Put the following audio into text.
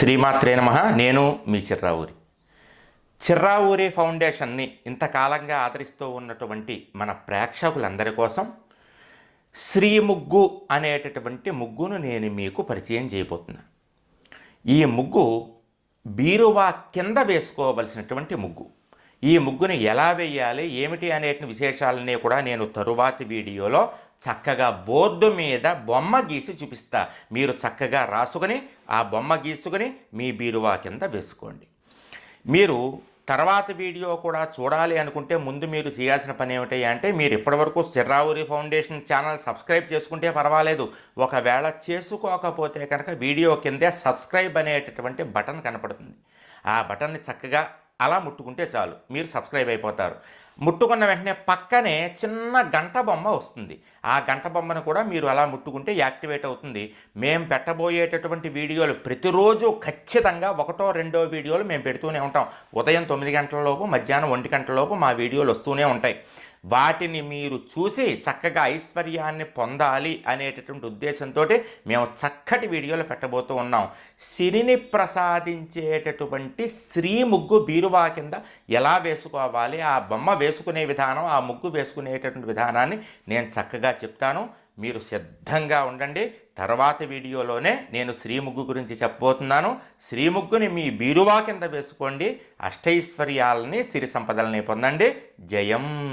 శ్రీమాత్రే నమ. నేను మీ చిర్రావూరి. చిర్రావూరి ఫౌండేషన్ని ఇంతకాలంగా ఆదరిస్తూ ఉన్నటువంటి మన ప్రేక్షకులందరి కోసం శ్రీ ముగ్గు అనేటటువంటి ముగ్గును నేను మీకు పరిచయం చేయబోతున్నా. ఈ ముగ్గు బీరువా కింద వేసుకోవలసినటువంటి ముగ్గు. ఈ ముగ్గుని ఎలా వేయాలి? ఏమిటి అనేటి విశేషాలన్నీ కూడా నేను తరువాతి వీడియోలో చక్కగా బోర్డు మీద బొమ్మ గీసి చూపిస్తా. మీరు చక్కగా రాసుకొని ఆ బొమ్మ గీసుకొని మీ బీరువా కింద వేసుకోండి. మీరు తర్వాత వీడియో కూడా చూడాలి అనుకుంటే ముందు మీరు చేయాల్సిన పని ఏమిటి అంటే మీరు ఇప్పటివరకు సిర్రావురి ఫౌండేషన్ ఛానల్ సబ్స్క్రైబ్ చేసుకుంటే పర్వాలేదు. ఒకవేళ చేసుకోకపోతే కనుక వీడియో కిందే సబ్స్క్రైబ్ అనేటటువంటి బటన్ కనపడుతుంది. ఆ బటన్ని చక్కగా అలా ముట్టుకుంటే చాలు. మీరు సబ్స్క్రైబ్ అయిపోతారు. ముట్టుకున్న వెంటనే పక్కనే చిన్న గంట బొమ్మ వస్తుంది. ఆ గంట బొమ్మను కూడా మీరు అలా ముట్టుకుంటే యాక్టివేట్ అవుతుంది. మేము పెట్టబోయేటటువంటి వీడియోలు ప్రతిరోజు ఖచ్చితంగా ఒకటో రెండో వీడియోలు మేము పెడుతూనే ఉంటాం. ఉదయం తొమ్మిది గంటలలోపు మధ్యాహ్నం ఒంటి గంటలలోపు మా వీడియోలు వస్తూనే ఉంటాయి. వాటిని మీరు చూసి చక్కగా ఐశ్వర్యాన్ని పొందాలి అనేటటువంటి ఉద్దేశంతో మేము చక్కటి వీడియోలు పెట్టబోతూ ఉన్నాం. సిరిని ప్రసాదించేటటువంటి శ్రీ ముగ్గు బీరువా కింద ఎలా వేసుకోవాలి ఆ బొమ్మ వేసుకునే విధానం ఆ ముగ్గు వేసుకునేటటువంటి విధానాన్ని నేను చక్కగా చెప్తాను. మీరు సిద్ధంగా ఉండండి. తర్వాత వీడియోలోనే నేను శ్రీ ముగ్గు గురించి చెప్పబోతున్నాను. శ్రీ ముగ్గుని మీ బీరువా కింద వేసుకోండి. అష్టైశ్వర్యాలని సిరి సంపదలని పొందండి. జయం.